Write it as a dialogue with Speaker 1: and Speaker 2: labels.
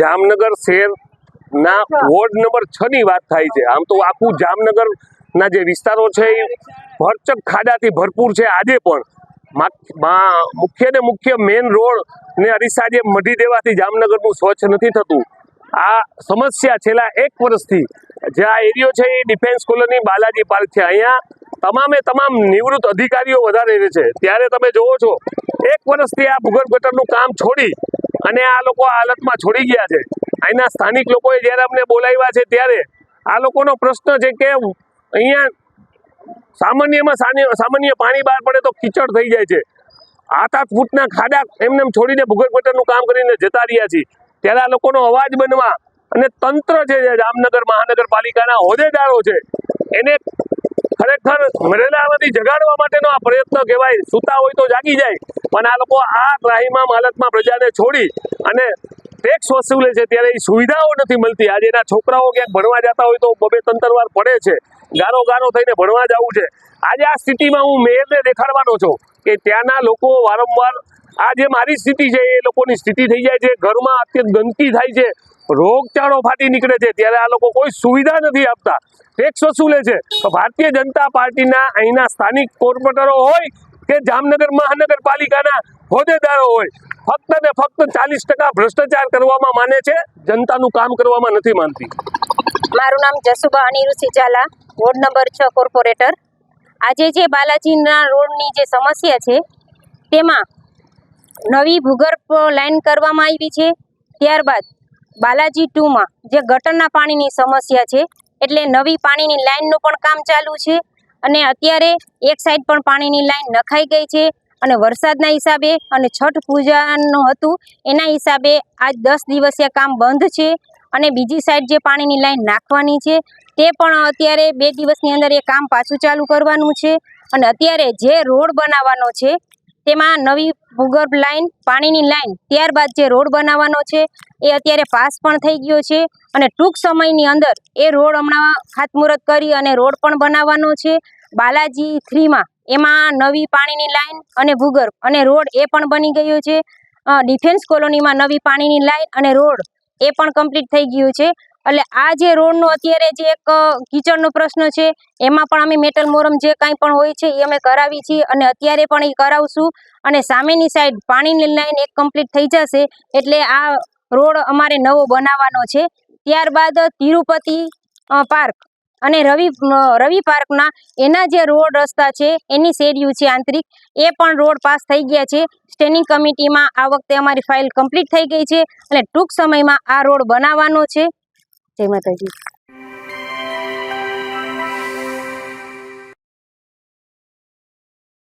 Speaker 1: જામનગર શહેરના ward number છ ની વાત થાય છે. આમ તો આખું જામનગર ના જે વિસ્તારો છે એ ભરચક ખાડાથી ભરપૂર છે આજે પણ. મુખ્ય ને મુખ્ય મેઇન રોડ ને અરીસા જે મઢી દેવાથી જામનગરનું સ્વચ્છ નથી થતું. આ સમસ્યા છેલ્લા એક વર્ષથી જે આ એરિયો છે એ ડિફેન્સ કોલોની બાલાજી પાર્ક છે. અહીંયા તમામે તમામ નિવૃત્ત અધિકારીઓ વધારે રહે છે. ત્યારે તમે જોવો છો એક વર્ષથી આ ભૂગર્ભ ગટરનું કામ છોડી અને આ લોકો હાલતમાં છોડી ગયા છે. અહીંના સ્થાનિક લોકોએ જ્યારે અમને બોલાવ્યા છે ત્યારે આ લોકોનો પ્રશ્ન છે કે અહીંયા સામાન્યમાં સામાન્ય પાણી બહાર પડે તો કીચડ થઈ જાય છે. આઠ ફૂટના ખાડા એમને છોડીને ભૂગર્ભ કામ કરીને જતા રહ્યા છીએ. ત્યારે આ લોકોનો અવાજ બનવા અને તંત્ર છે જામનગર મહાનગરપાલિકાના હોદ્દેદારો છે, એને ખરેખર મરેલામાંથી જગાડવા માટેનો આ પ્રયત્ન કહેવાય. સૂતા હોય તો જાગી જાય, પણ આ લોકો આ ત્રાહીમામ હાલતમાં પ્રજાને છોડી અને ટેક્સ વસૂલે છે. ત્યારે એ સુવિધાઓ નથી મળતી. આજે એના છોકરાઓ ક્યાંક ભણવા જતા હોય તો બબે તંતરવાર પડે છે. ગારો ગારો થઈને ભણવા જવું છે. આજે આ સ્થિતિમાં હું મેયરને દેખાડવાનો છું કે ત્યાંના લોકો વારંવાર આ જે મારી સ્થિતિ છે એ લોકોની સ્થિતિ થઈ જાય છે. ઘરમાં અત્યંત ગંદકી થાય છે. રોગચાળો ફાટી નીકળે છે. ત્યારે આ લોકો કોઈ સુવિધા નથી આપતા. ટેક્સ વસૂલે છે. તો ભારતીય જનતા પાર્ટીના અહીંના સ્થાનિક કોર્પોરેટરો હોય કે જામનગર મહાનગરપાલિકાના હોદ્દેદારો હોય, ફક્ત ને ફક્ત ચાલીસ ટકા ભ્રષ્ટાચાર કરવામાં માને છે. જનતાનું કામ કરવામાં નથી માનતી.
Speaker 2: મારું નામ જસુબા અનિરુસિંહ ઝાલા વોર્ડ નંબર છ, કોર્પોરેટર. આજે જે બાલાજીના રોડની જે સમસ્યા છે, તેમાં નવી ભૂગર્ભ લાઈન કરવામાં આવી છે. ત્યારબાદ બાલાજી ટુમાં, જે ગટરના પાણીની સમસ્યા છે, એટલે નવી પાણીની લાઇનનું પણ કામ ચાલુ છે અને અત્યારે એક સાઈડ પણ પાણીની લાઇન નખાઈ ગઈ છે અને વરસાદના હિસાબે અને છઠ પૂજાનું હતું, એના હિસાબે આજ દસ દિવસીય કામ બંધ છે અને બીજી સાઈડ જે પાણીની લાઈન નાખવાની છે, તે પણ અત્યારે બે દિવસની અંદર એ કામ પાછું ચાલુ કરવાનું છે અને અત્યારે જે રોડ બનાવવાનો છે તેમાં નવી ભૂગર્ભ લાઈન, પાણીની લાઇન ત્યારબાદ જે રોડ બનાવવાનો છે, એ અત્યારે પાસ પણ થઈ ગયો છે અને ટૂંક સમયની અંદર એ રોડ હમણાં ખાતમુહૂર્ત કરી અને રોડ પણ બનાવવાનો છે. બાલાજી થ્રીમાં એમાં નવી પાણીની લાઇન અને ભૂગર્ભ અને રોડ એ પણ બની ગયો છે. ડિફેન્સ કોલોનીમાં નવી પાણીની લાઇન અને રોડ એ પણ કમ્પ્લીટ થઈ ગયું છે. એટલે આ જે રોડનો અત્યારે જે એક કિચડનો પ્રશ્ન છે, એમાં પણ અમે મેટલ મોરમ જે કાંઈ પણ હોય છે, એ અમે કરાવી છીએ અને અત્યારે પણ એ કરાવશું. અને સામેની સાઈડ પાણીની લાઈન એક કમ્પ્લીટ થઈ જશે, એટલે આ રોડ અમારે નવો બનાવવાનો છે. ત્યારબાદ તિરુપતિ પાર્ક અને રવિ રવિ પાર્કના એના જે રોડ રસ્તા છે, એની શેરીયું છે આંતરિક, એ પણ રોડ પાસ થઈ ગયા છે. સ્ટેન્ડિંગ કમિટીમાં આ વખતે અમારી ફાઇલ કમ્પ્લીટ થઈ ગઈ છે અને ટૂંક સમયમાં આ રોડ બનાવવાનો છે. જય માતાજી.